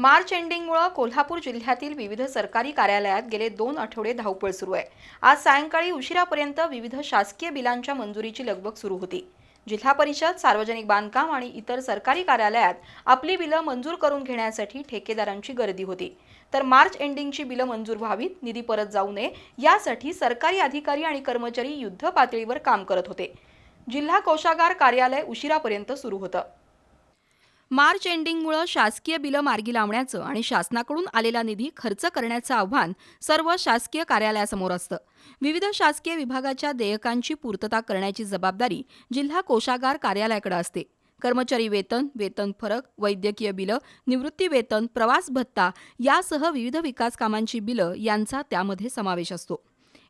मार्च एंडिंगमुळे कोल्हापूर जिल्ह्यातील विविध सरकारी कार्यालयात गेले दोन आठवडे धावपळ सुरू आहे. आज सायंकाळी उशिरापर्यंत विविध शासकीय बिलांच्या मंजुरीची लगबग सुरू होती. जिल्हा परिषद सार्वजनिक बांधकाम आणि इतर सरकारी कार्यालयात आपली बिलं मंजूर करून घेण्यासाठी ठेकेदारांची गर्दी होती. तर मार्च एंडिंगची बिलं मंजूर व्हावीत निधी परत जाऊ नये यासाठी सरकारी अधिकारी आणि कर्मचारी युद्ध पातळीवर काम करत होते. जिल्हा कोषागार कार्यालय उशिरापर्यंत सुरू होतं. मार्च एंडिंगमुळे शासकीय बिलं मार्गी लावण्याचं आणि शासनाकडून आलेला निधी खर्च करण्याचं आव्हान सर्व शासकीय कार्यालयासमोर असतं. विविध शासकीय विभागाच्या देयकांची पूर्तता करण्याची जबाबदारी जिल्हा कोषागार कार्यालयाकडे असते. कर्मचारी वेतन वेतन फरक वैद्यकीय बिलं निवृत्ती वेतन प्रवास भत्ता यासह विविध विकास कामांची बिलं यांचा त्यामध्ये समावेश असतो.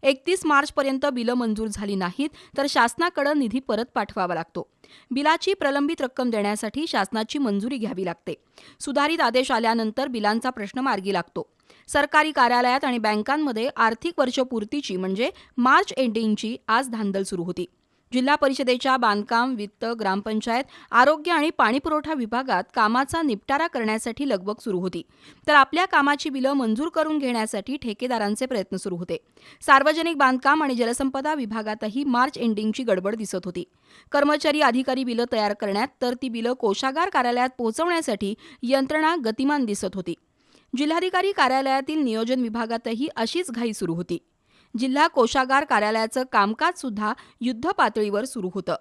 एकतीस मार्चपर्यंत बिलं मंजूर झाली नाहीत तर शासनाकडे निधी परत पाठवावा लागतो. बिलाची प्रलंबित रक्कम देण्यासाठी शासनाची मंजुरी घ्यावी लागते. सुधारित आदेश आल्यानंतर बिलांचा प्रश्न मार्गी लागतो. सरकारी कार्यालयात आणि बँकांमध्ये आर्थिक वर्षपूर्तीची म्हणजे मार्च एंडिंगची आज धांदल सुरू होती. जिल्हा परिषदेच्या बांधकाम वित्त ग्रामपंचायत आरोग्य आणि पाणीपुरवठा विभागात कामाचा निपटारा करण्यासाठी लगबग सुरू होती. तर आपल्या कामाची बिलं मंजूर करून घेण्यासाठी ठेकेदारांचे प्रयत्न सुरू होते. सार्वजनिक बांधकाम आणि जलसंपदा विभागातही मार्च एंडिंगची गडबड दिसत होती. कर्मचारी अधिकारी बिलं तयार करण्यात तर ती बिलं कोषागार कार्यालयात पोहोचवण्यासाठी यंत्रणा गतिमान दिसत होती. जिल्हाधिकारी कार्यालयातील नियोजन विभागातही अशीच घाई सुरू होती. जिल्हा कोषागार कार्यालयाचं कामकाज सुद्धा युद्धपातळीवर सुरू होतं.